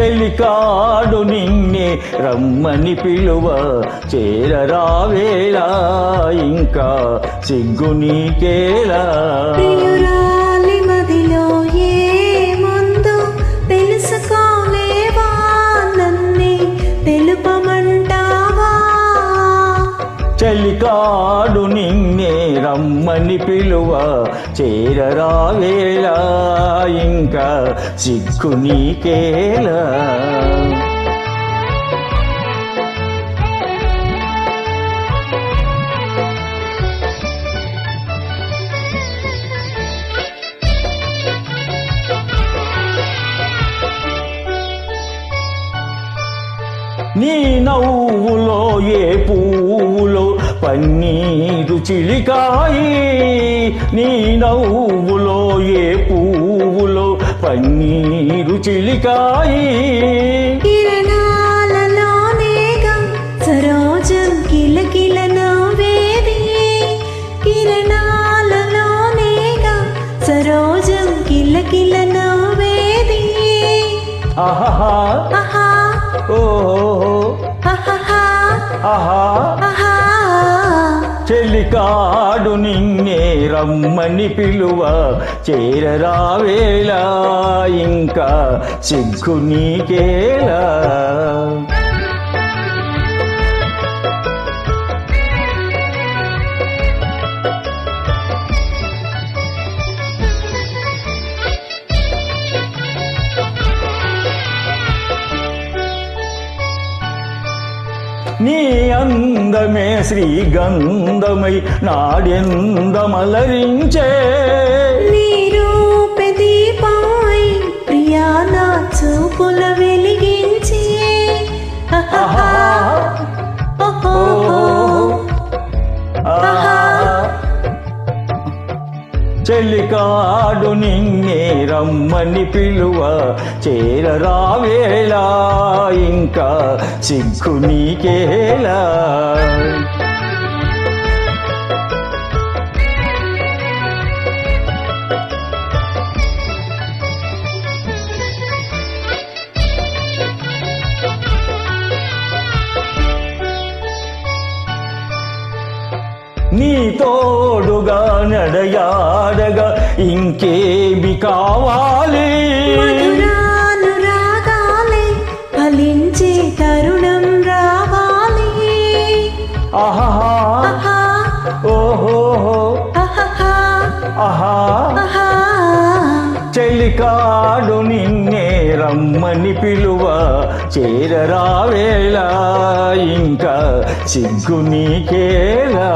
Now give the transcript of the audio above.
చెలికాడు నిన్నే రమ్మని పిలువ. చేరరావేలా ఇంకా సిగ్గు నీకేలా చలికాడు నిన్నే రమ్మని పిలువ చేరరావేలా ఇంకా సిగ్గు నీకేలా? నీ నవ్వులో ఏ పూ పన్నీరు చిలికాయి నీ నవ్వులో ఏ పువ్వులో పన్నీరు చిలికాయి? సరోజం కిలకిల నవ్వేది కిరణాలలోనేగా సరోజం కిలకిల నవ్వేది ఆహా ఆహా ఓహో. ఆహాహా ఆహా ఆహా చెలికాడు నిన్నే రమ్మని పిలువ. చేరరావేలా ఇంకా సిగ్గు నీకేలా? నీ అందమే శ్రీగంధమై నాడెందమలరించే నీ రూపే దీపమై ప్రియా నా చూపుల వెలిగించి. ఆహా ఓహో. ఆహా. చెలికాడు నిన్నే రమ్మని పిలువ. చేరరావేలా ఇంకా సిగ్గు నీకేలా నీ తోడుగా నడయాడగా ఇంకేమి కావాలి? ఫలించే తరుణం రావాలి. ఆహా. ఓహో ఆహా. చెలికాడు నిన్నే రమ్మని పిలువ చేరరావేలా ఇంకా సిగ్గు నీకేలా